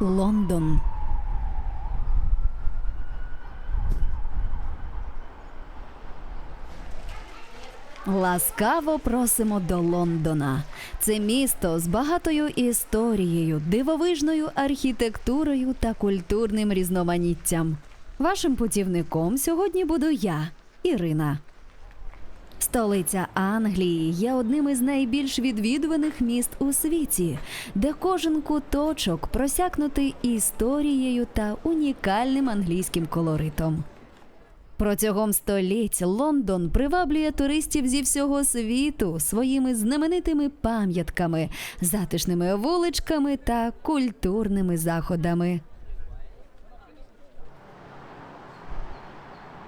Лондон. Ласкаво просимо до Лондона. Це місто з багатою історією, дивовижною архітектурою та культурним різноманіттям. Вашим путівником сьогодні буду я, Ірина. Столиця Англії є одним із найбільш відвідуваних міст у світі, де кожен куточок просякнутий історією та унікальним англійським колоритом. Протягом століть Лондон приваблює туристів зі всього світу своїми знаменитими пам'ятками, затишними вуличками та культурними заходами.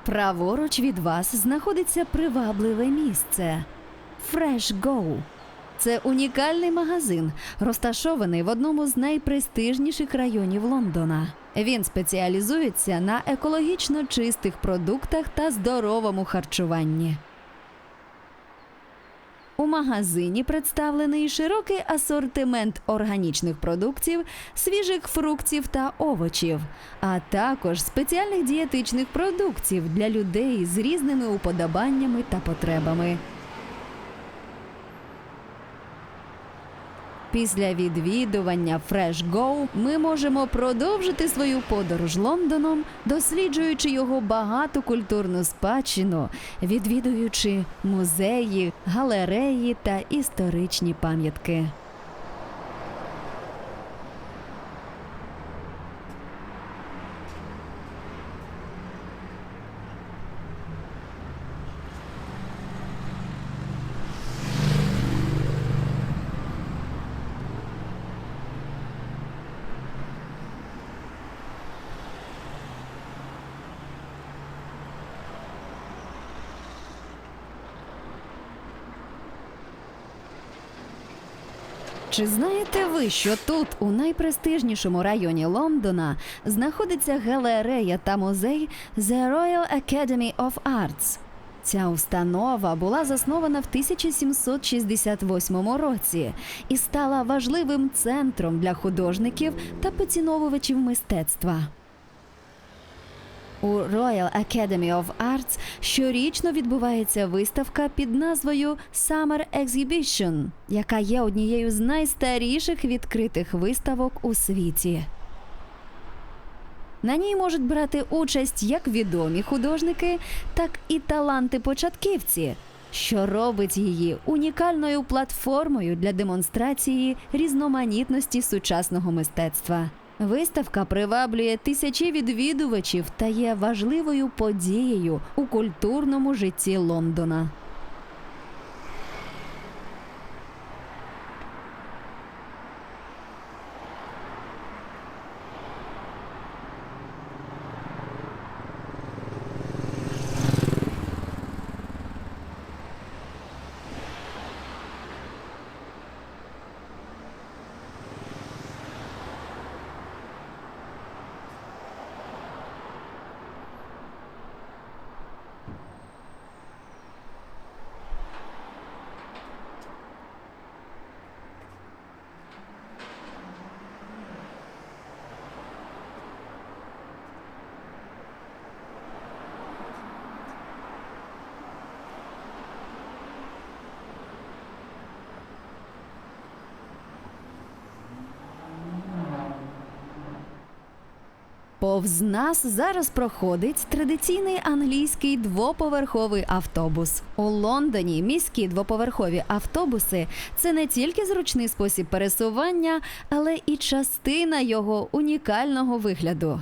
Праворуч від вас знаходиться привабливе місце Fresh Go. Це унікальний магазин, розташований в одному з найпрестижніших районів Лондона. Він спеціалізується на екологічно чистих продуктах та здоровому харчуванні. У магазині представлений широкий асортимент органічних продуктів, свіжих фруктів та овочів, а також спеціальних дієтичних продуктів для людей з різними уподобаннями та потребами. Після відвідування Fresh Go ми можемо продовжити свою подорож Лондоном, досліджуючи його багату культурну спадщину, відвідуючи музеї, галереї та історичні пам'ятки. Чи знаєте ви, що тут, у найпрестижнішому районі Лондона, знаходиться галерея та музей The Royal Academy of Arts? Ця установа була заснована в 1768 році і стала важливим центром для художників та поціновувачів мистецтва. У Royal Academy of Arts щорічно відбувається виставка під назвою Summer Exhibition, яка є однією з найстаріших відкритих виставок у світі. На ній можуть брати участь як відомі художники, так і таланти-початківці, що робить її унікальною платформою для демонстрації різноманітності сучасного мистецтва. Виставка приваблює тисячі відвідувачів та є важливою подією у культурному житті Лондона. Повз нас зараз проходить традиційний англійський двоповерховий автобус. У Лондоні міські двоповерхові автобуси це не тільки зручний спосіб пересування, але і частина його унікального вигляду.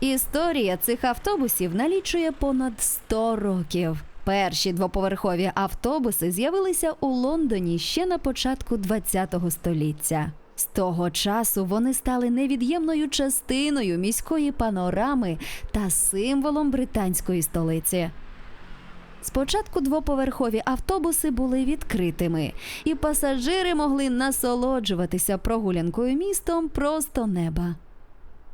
Історія цих автобусів налічує понад 100 років. Перші двоповерхові автобуси з'явилися у Лондоні ще на початку ХХ століття. З того часу вони стали невід'ємною частиною міської панорами та символом британської столиці. Спочатку двоповерхові автобуси були відкритими, і пасажири могли насолоджуватися прогулянкою містом просто неба.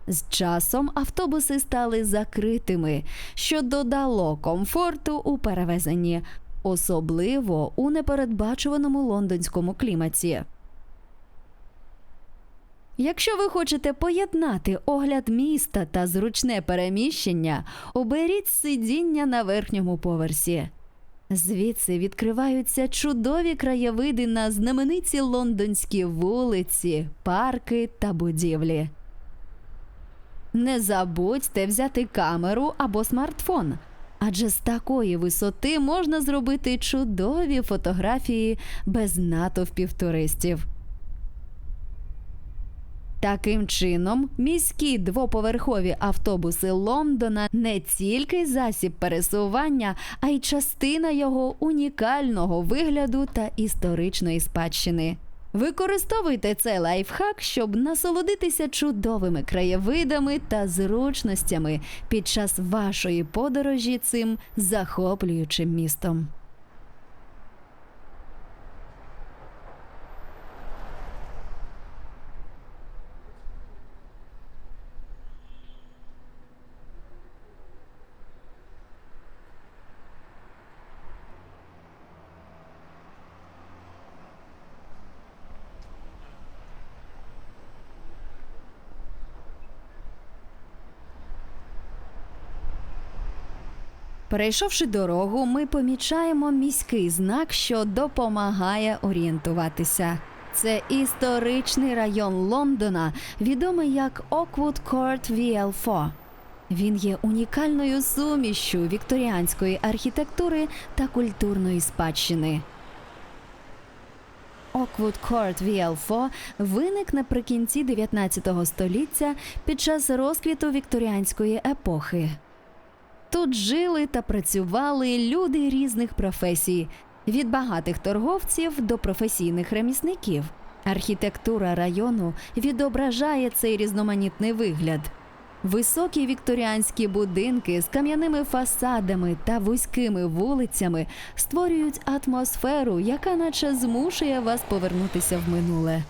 З часом автобуси стали закритими, що додало комфорту у перевезенні, особливо у непередбачуваному лондонському кліматі. Якщо ви хочете поєднати огляд міста та зручне переміщення, оберіть сидіння на верхньому поверсі. Звідси відкриваються чудові краєвиди на знамениті лондонські вулиці, парки та будівлі. Не забудьте взяти камеру або смартфон, адже з такої висоти можна зробити чудові фотографії без натовпів туристів. Таким чином, міські двоповерхові автобуси Лондона не тільки засіб пересування, а й частина його унікального вигляду та історичної спадщини. Використовуйте цей лайфхак, щоб насолодитися чудовими краєвидами та зручностями під час вашої подорожі цим захоплюючим містом. Перейшовши дорогу, ми помічаємо міський знак, що допомагає орієнтуватися. Це історичний район Лондона, відомий як Oakwood Court VL4. Він є унікальною сумішчю вікторіанської архітектури та культурної спадщини. Oakwood Court VL4 виник наприкінці 19 століття під час розквіту вікторіанської епохи. Тут жили та працювали люди різних професій, від багатих торговців до професійних ремісників. Архітектура району відображає цей різноманітний вигляд. Високі вікторіанські будинки з кам'яними фасадами та вузькими вулицями створюють атмосферу, яка наче змушує вас повернутися в минуле.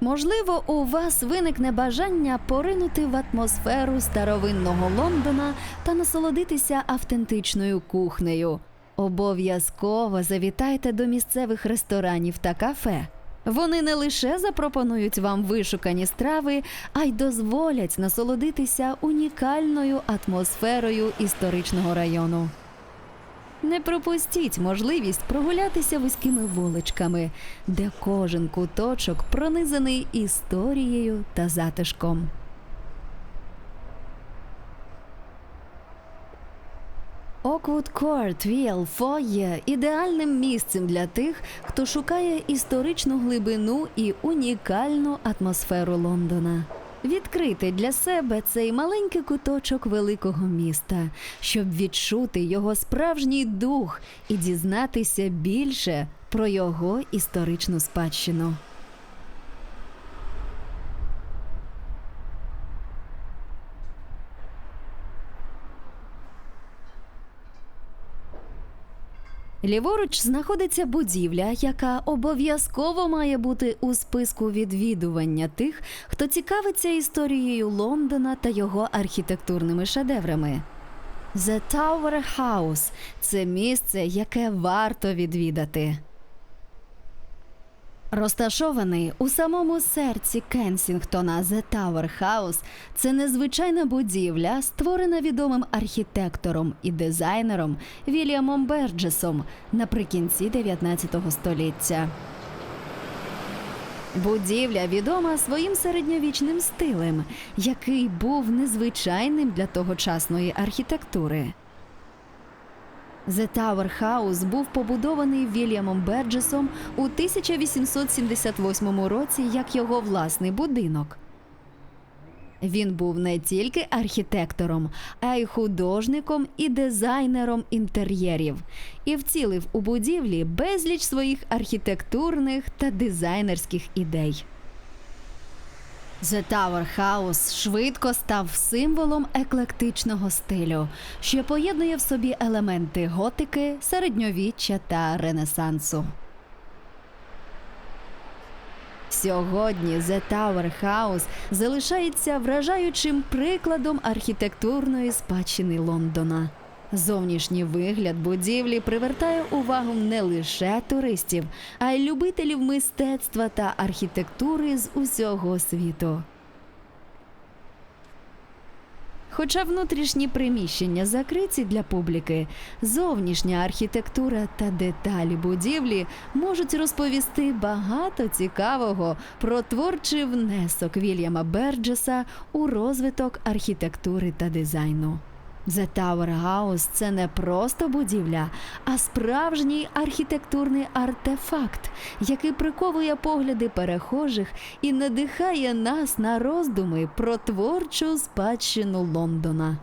Можливо, у вас виникне бажання поринути в атмосферу старовинного Лондона та насолодитися автентичною кухнею. Обов'язково завітайте до місцевих ресторанів та кафе. Вони не лише запропонують вам вишукані страви, а й дозволять насолодитися унікальною атмосферою історичного району. Не пропустіть можливість прогулятися вузькими вуличками, де кожен куточок пронизаний історією та затишком. Oakwood Court VL4 є ідеальним місцем для тих, хто шукає історичну глибину і унікальну атмосферу Лондона. Відкрити для себе цей маленький куточок великого міста, щоб відчути його справжній дух і дізнатися більше про його історичну спадщину. Ліворуч знаходиться будівля, яка обов'язково має бути у списку відвідування тих, хто цікавиться історією Лондона та його архітектурними шедеврами. The Tower House – це місце, яке варто відвідати. Розташований у самому серці Кенсінгтона The Tower House – це незвичайна будівля, створена відомим архітектором і дизайнером Вільямом Берджесом наприкінці 19 століття. Будівля відома своїм середньовічним стилем, який був незвичайним для тогочасної архітектури. The Tower House був побудований Вільямом Берджесом у 1878 році як його власний будинок. Він був не тільки архітектором, а й художником і дизайнером інтер'єрів і вцілив у будівлі безліч своїх архітектурних та дизайнерських ідей. The Tower House швидко став символом еклектичного стилю, що поєднує в собі елементи готики, середньовіччя та ренесансу. Сьогодні The Tower House залишається вражаючим прикладом архітектурної спадщини Лондона. Зовнішній вигляд будівлі привертає увагу не лише туристів, а й любителів мистецтва та архітектури з усього світу. Хоча внутрішні приміщення закриті для публіки, зовнішня архітектура та деталі будівлі можуть розповісти багато цікавого про творчий внесок Вільяма Берджеса у розвиток архітектури та дизайну. The Tower House – це не просто будівля, а справжній архітектурний артефакт, який приковує погляди перехожих і надихає нас на роздуми про творчу спадщину Лондона.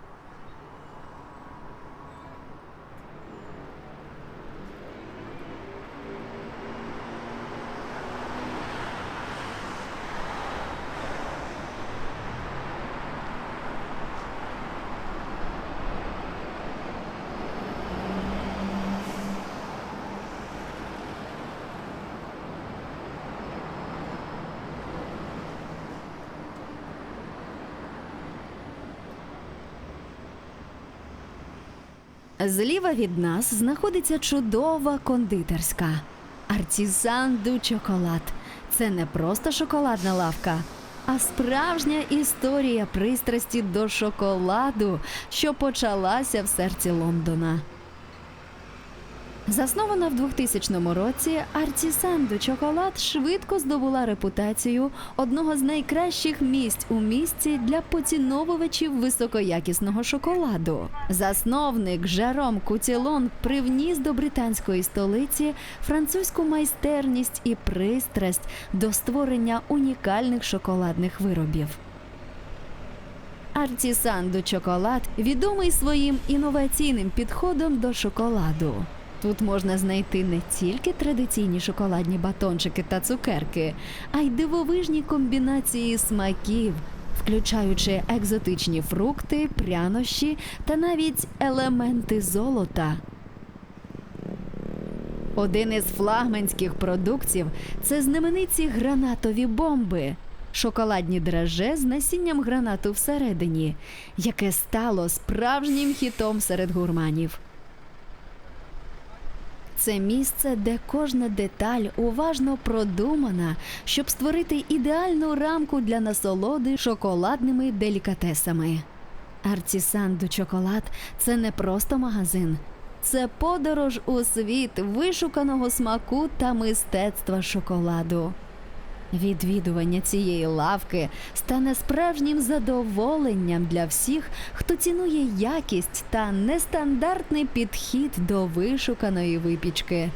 Зліва від нас знаходиться чудова кондитерська. Артізан ду чоколад. Це не просто шоколадна лавка, а справжня історія пристрасті до шоколаду, що почалася в серці Лондона. Заснована в 2000 році, Артісан ду Чоколад швидко здобула репутацію одного з найкращих місць у місті для поціновувачів високоякісного шоколаду. Засновник Жером Кутілон привніс до британської столиці французьку майстерність і пристрасть до створення унікальних шоколадних виробів. Артісан ду Чоколад відомий своїм інноваційним підходом до шоколаду. Тут можна знайти не тільки традиційні шоколадні батончики та цукерки, а й дивовижні комбінації смаків, включаючи екзотичні фрукти, прянощі та навіть елементи золота. Один із флагманських продуктів це знамениті гранатові бомби. Шоколадні драже з насінням гранату всередині, яке стало справжнім хітом серед гурманів. Це місце, де кожна деталь уважно продумана, щоб створити ідеальну рамку для насолоди шоколадними делікатесами. Артісан до чоколад це не просто магазин, це подорож у світ вишуканого смаку та мистецтва шоколаду. Відвідування цієї лавки стане справжнім задоволенням для всіх, хто цінує якість та нестандартний підхід до вишуканої випічки.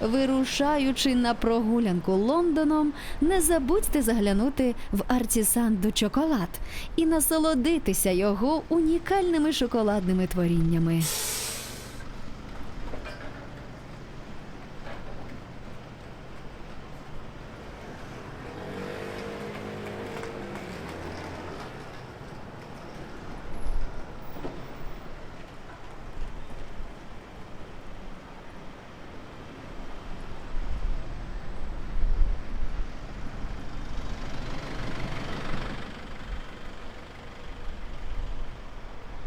Вирушаючи на прогулянку Лондоном, не забудьте заглянути в Артісан до Чоколад і насолодитися його унікальними шоколадними творіннями.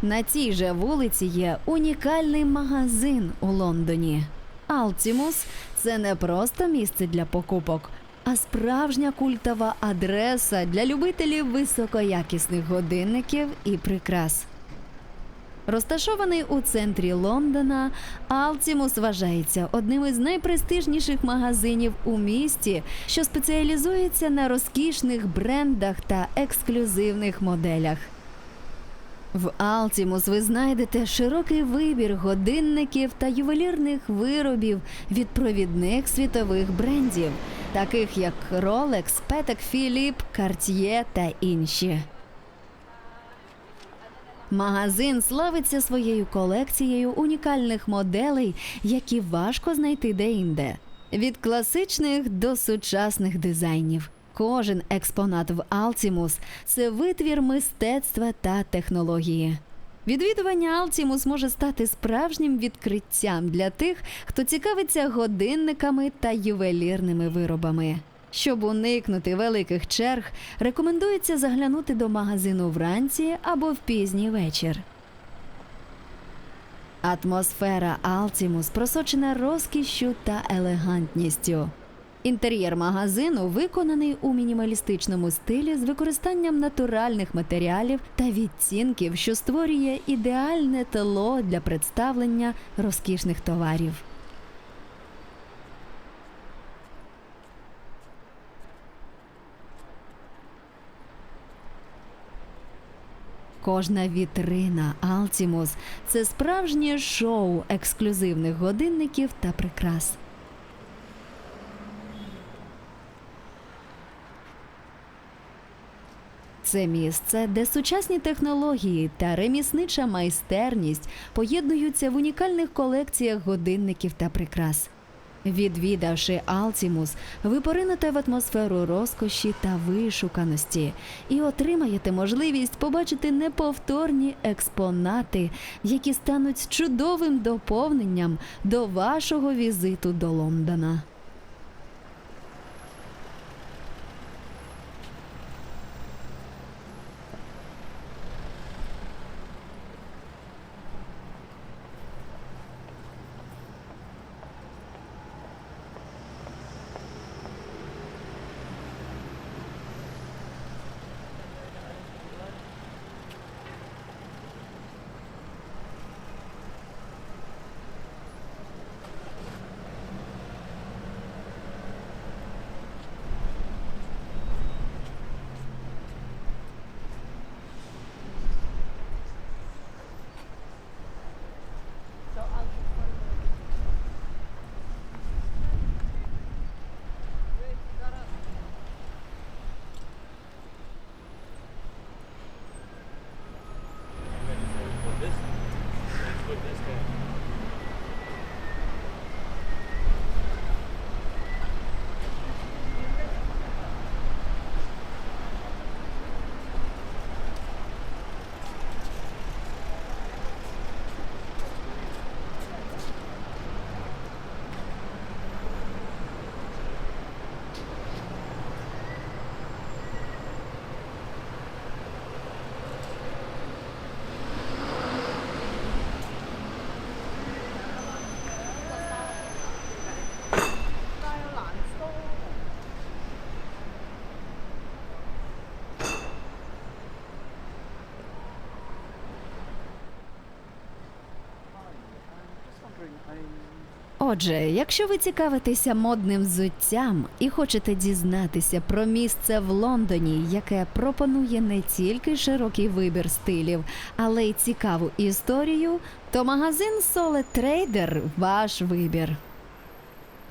На цій же вулиці є унікальний магазин у Лондоні. Алтімус це не просто місце для покупок, а справжня культова адреса для любителів високоякісних годинників і прикрас. Розташований у центрі Лондона, Алтімус вважається одним із найпрестижніших магазинів у місті, що спеціалізується на розкішних брендах та ексклюзивних моделях. В Алтімус ви знайдете широкий вибір годинників та ювелірних виробів від провідних світових брендів, таких як Rolex, Patek Philippe, Cartier та інші. Магазин славиться своєю колекцією унікальних моделей, які важко знайти де-інде. Від класичних до сучасних дизайнів. Кожен експонат в Алтімус це витвір мистецтва та технології. Відвідування Алтімус може стати справжнім відкриттям для тих, хто цікавиться годинниками та ювелірними виробами. Щоб уникнути великих черг, рекомендується заглянути до магазину вранці або в пізній вечір. Атмосфера Алтімус просочена розкішшю та елегантністю. Інтер'єр магазину виконаний у мінімалістичному стилі з використанням натуральних матеріалів та відцінків, що створює ідеальне тло для представлення розкішних товарів. Кожна вітрина Алтімус це справжнє шоу ексклюзивних годинників та прикрас. Це місце, де сучасні технології та реміснича майстерність поєднуються в унікальних колекціях годинників та прикрас. Відвідавши Алтімус, ви поринете в атмосферу розкоші та вишуканості і отримаєте можливість побачити неповторні експонати, які стануть чудовим доповненням до вашого візиту до Лондона. Отже, якщо ви цікавитеся модним взуттям і хочете дізнатися про місце в Лондоні, яке пропонує не тільки широкий вибір стилів, але й цікаву історію, то магазин Solid Trader – ваш вибір.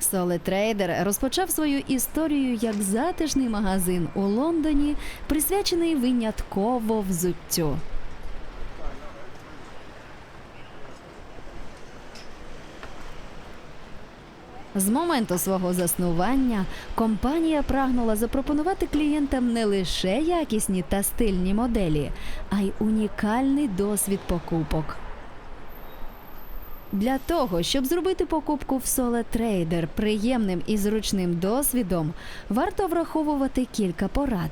Solid Trader розпочав свою історію як затишний магазин у Лондоні, присвячений винятково взуттю. З моменту свого заснування компанія прагнула запропонувати клієнтам не лише якісні та стильні моделі, а й унікальний досвід покупок. Для того, щоб зробити покупку в Trader приємним і зручним досвідом, варто враховувати кілька порад.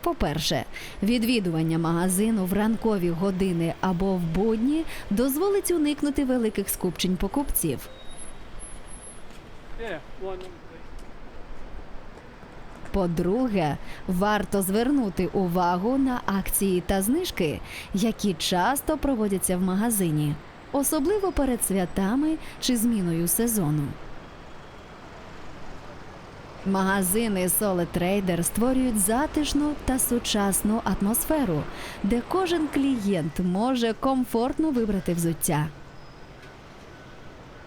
По-перше, відвідування магазину в ранкові години або в будні дозволить уникнути великих скупчень покупців. По-друге, варто звернути увагу на акції та знижки, які часто проводяться в магазині, особливо перед святами чи зміною сезону. Магазини Solid Trader створюють затишну та сучасну атмосферу, де кожен клієнт може комфортно вибрати взуття.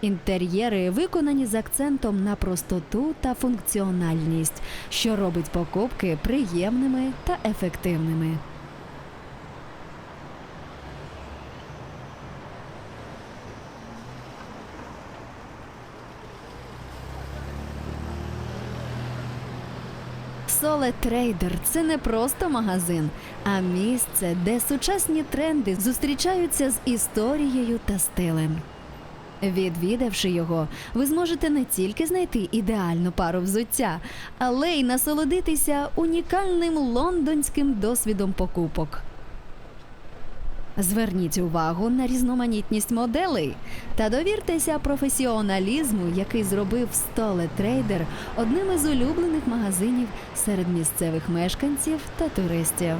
Інтер'єри виконані з акцентом на простоту та функціональність, що робить покупки приємними та ефективними. Solid Trader – це не просто магазин, а місце, де сучасні тренди зустрічаються з історією та стилем. Відвідавши його, ви зможете не тільки знайти ідеальну пару взуття, але й насолодитися унікальним лондонським досвідом покупок. Зверніть увагу на різноманітність моделей та довіртеся професіоналізму, який зробив Stole Trader одним із улюблених магазинів серед місцевих мешканців та туристів.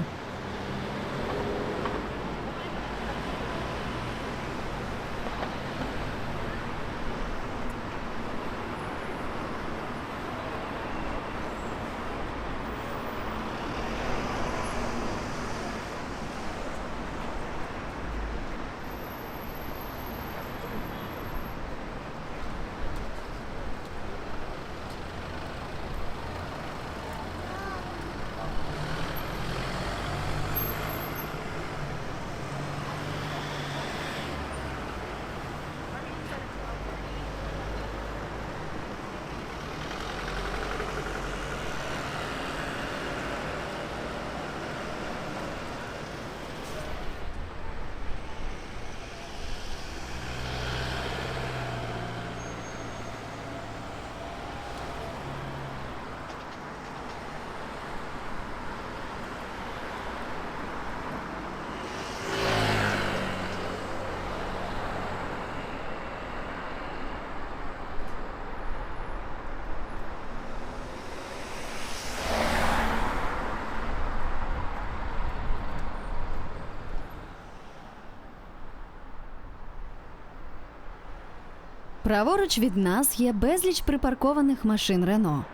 Праворуч від нас є безліч припаркованих машин Рено.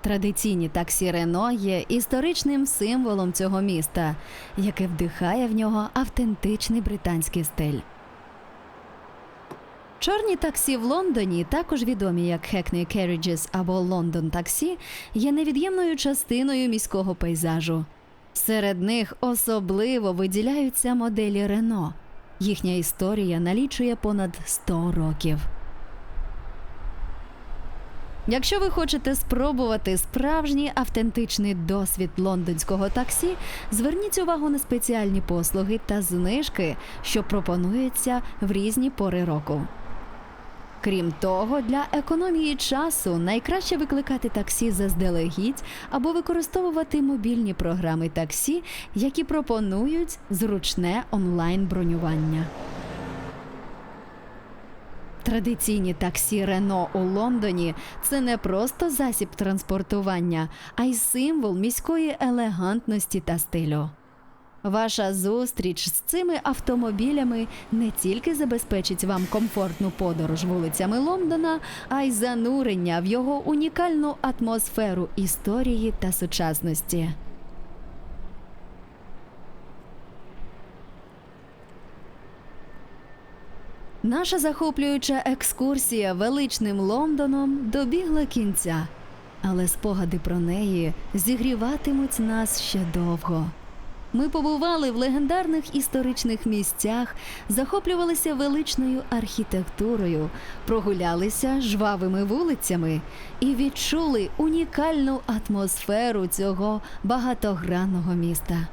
Традиційні таксі Рено є історичним символом цього міста, яке вдихає в нього автентичний британський стиль. Чорні таксі в Лондоні, також відомі як Hackney Carriages або London таксі, є невід'ємною частиною міського пейзажу. Серед них особливо виділяються моделі Рено. Їхня історія налічує понад 100 років. Якщо ви хочете спробувати справжній автентичний досвід лондонського таксі, зверніть увагу на спеціальні послуги та знижки, що пропонуються в різні пори року. Крім того, для економії часу найкраще викликати таксі заздалегідь або використовувати мобільні програми таксі, які пропонують зручне онлайн-бронювання. Традиційні таксі Рено у Лондоні це не просто засіб транспортування, а й символ міської елегантності та стилю. Ваша зустріч з цими автомобілями не тільки забезпечить вам комфортну подорож вулицями Лондона, а й занурення в його унікальну атмосферу історії та сучасності. Наша захоплююча екскурсія величним Лондоном добігла кінця, але спогади про неї зігріватимуть нас ще довго. Ми побували в легендарних історичних місцях, захоплювалися величною архітектурою, прогулялися жвавими вулицями і відчули унікальну атмосферу цього багатогранного міста.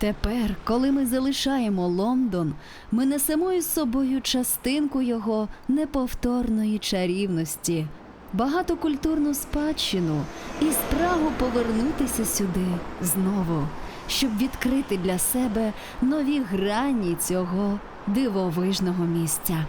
Тепер, коли ми залишаємо Лондон, ми несемо із собою частинку його неповторної чарівності, багатокультурну спадщину і спрагу повернутися сюди знову, щоб відкрити для себе нові грані цього дивовижного місця.